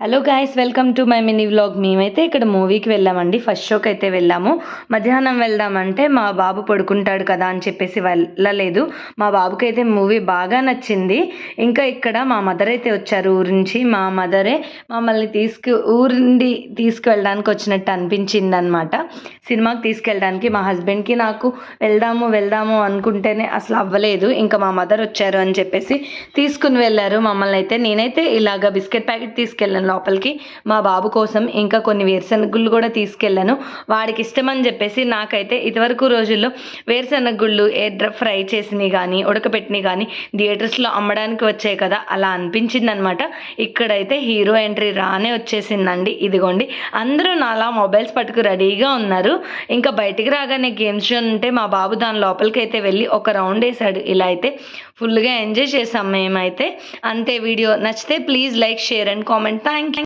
Hello guys welcome to my mini vlog మేమైతే ఇక్కడ మూవీకి వెళ్ళామండి. ఫస్ట్ షోకి అయితే వెళ్ళాము. మధ్యాహ్నం వెళ్దామంటే మా బాబు పడుకుంటాడు కదా అని చెప్పేసి వెళ్ళలేదు. మా బాబుకి అయితే మూవీ బాగా నచ్చింది. ఇంకా ఇక్కడ మా మదర్ అయితే వచ్చారు ఊరి నుంచి. మా మదరే మమ్మల్ని తీసుకు ఊరిండి తీసుకువెళ్ళడానికి వచ్చినట్టు అనిపించింది అనమాట సినిమాకి తీసుకెళ్ళడానికి మా హస్బెండ్కి నాకు వెళ్దాము వెళ్దాము అనుకుంటేనే అసలు అవ్వలేదు. ఇంకా మా మదర్ వచ్చారు అని చెప్పేసి తీసుకుని వెళ్ళారు మమ్మల్ని అయితే. నేనైతే ఇలాగ బిస్కెట్ ప్యాకెట్ తీసుకెళ్ళాను. లోపలికి మా బాబు కోసం ఇంకా కొన్ని వేరుశనగుళ్ళు కూడా తీసుకెళ్ళాను. వాడికి ఇష్టమని చెప్పేసి నాకైతే ఇదివరకు రోజుల్లో వేరుశనగుళ్ళు ఎయిర్ ఫ్రై చేసినవి కానీ ఉడకపెట్టినవి కానీ థియేటర్స్లో అమ్మడానికి వచ్చాయి కదా అలా అనిపించింది అనమాట ఇక్కడైతే హీరో ఎంట్రీ రానే వచ్చేసిందండి. ఇదిగోండి అందరూ నాలా మొబైల్స్ పట్టుకు రెడీగా ఉన్నారు. ఇంకా బయటికి రాగానే గేమ్స్ ఉంటే మా బాబు దాని లోపలికి అయితే వెళ్ళి ఒక రౌండ్ వేసాడు ఇలా అయితే ఫుల్గా ఎంజాయ్ చేసాం మేమైతే. అంతే వీడియో నచ్చితే please like share and comment. Thank you